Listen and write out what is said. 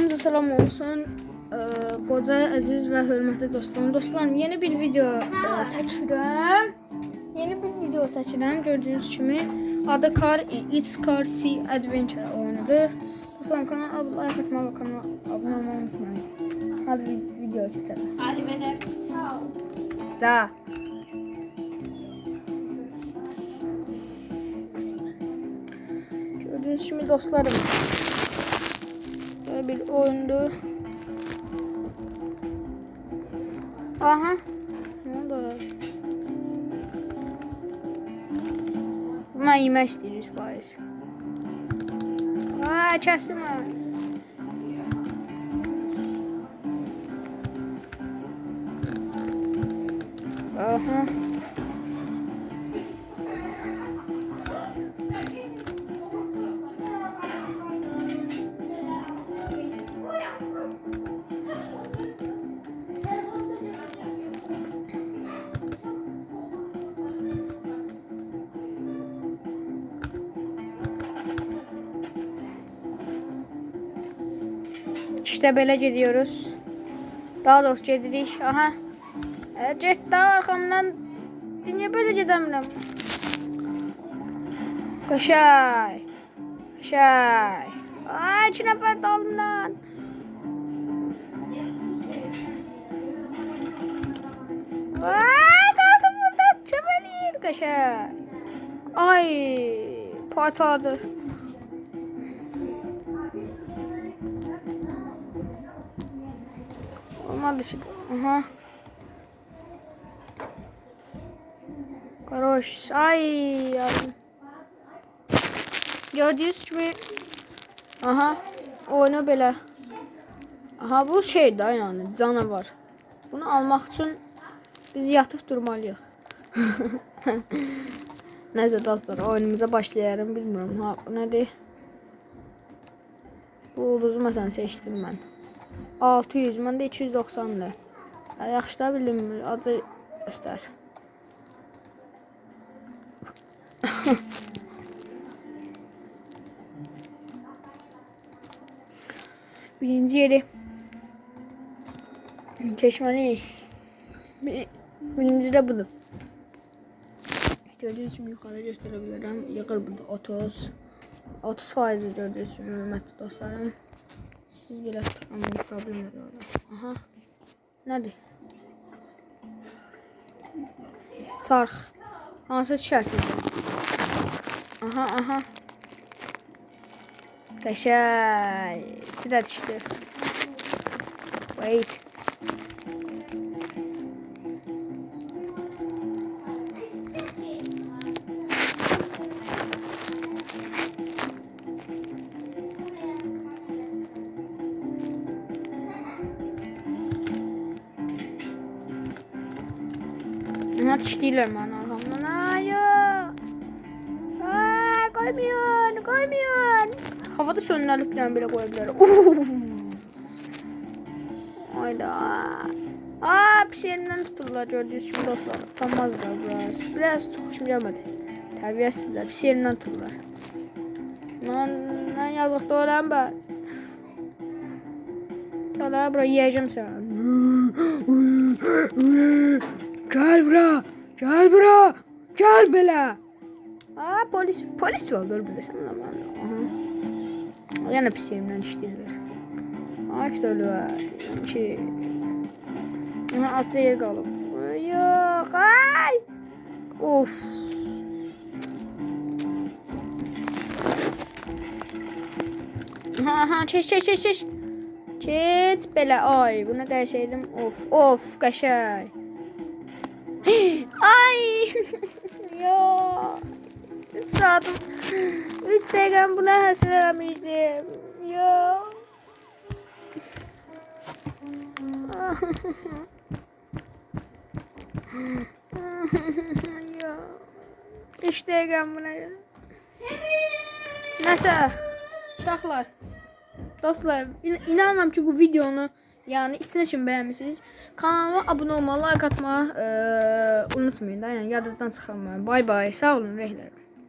Hamza salam olsun. Ee, qoca, əziz və hörmətli dostlarım. Dostlarım, yeni bir video e, çəkirəm. Yeni bir video çəkirəm. Gördüyünüz kimi adı Car It's Car C Adventure oyunudur. Dostlarım, kanala abone etməyi və kanala abunə olmayı unutmayın. Hadi vi- video keçelim. Arrivederci. Ciao. Da. Gördüğünüz gibi dostlarım. Böyle bir oyundu. Aha. Ne oldu? Buna yemək istəyirik faiz. Aa, ha. Aha. İşte böyle gidiyoruz. Daha doğrusu gedirik. Aha. E, daha arkamdan. Niye böyle gidemiyorum? Kaşay. Kaşay. Aa iki nefer daldım lan. Aa kaldım burada. Çömeliyim kaşay. Ay patladı. Olmadı şimdi. Aha. Karoş. Ay yavrum. Gördüğünüz gibi. Aha. Oyunu belə. Aha bu şey də yəni canavar. Bunu almaq üçün biz yatıb durmalıyıq. Neyse dostlar oyunumuza başlayalım bilmiyorum. Ha bu nedir? Bu ulduzu məsələn seçdim mən. 600, məndə 290-dır. Yaxşı da bildim, adı göstər. Birinci yeri keçməliyik. Bir, birinci də budur. Gördüğünüz gibi yukarı gösterebilirim. Yıkır burada 30. 30 faizi gördüğünüz gibi hürmetli dostlarım. Siz bile tamam problem yok. Aha. Nədir? Çarx. Hansı düşərsiz? Aha, aha. Qəşəy. İkisi də. Wait. Ne atıştırırlar bana arkamdan. Hayır. Aa, koymuyor, koymuyor. Havada sönlerlikle bile koyabilir. Hayda. Aa, bir şeyimden tutuldular gördüğünüz gibi dostlar. Utanmazlar biraz. Biraz çok hoşuma gelmedi. Terbiyesizler. Bir şeyimden tutuldular. Lan, lan yazık da olan ben. Gel buraya yiyeceğim seni. Gel bura. Gel bura. Gel belə. Aa polis polis olur biləsən zaman. Aha. Yenə pis yerimdən işləyirlər. Ay işte şey. Aha atı yer qalıb. Yox, ay. Of. Aha, çeş, çeş, çeş, çeş. Çeç belə, ay, buna dəyişəydim. Of, of, qəşəng. Ay. 3 saatim. 3 dəqiqəm buna həsr eləmişdim. Ya. ya. 3 dəqiqəm buna. Nəsə. Uşaqlar. Dostlar, in- inanmam ki bu videonu yani içine için beğenmişsiniz. Kanalıma abone olmayı, like atmayı eee, unutmayın. Yani yadınızdan çıxarmayın. Bay bay. Sağ olun rehlerim.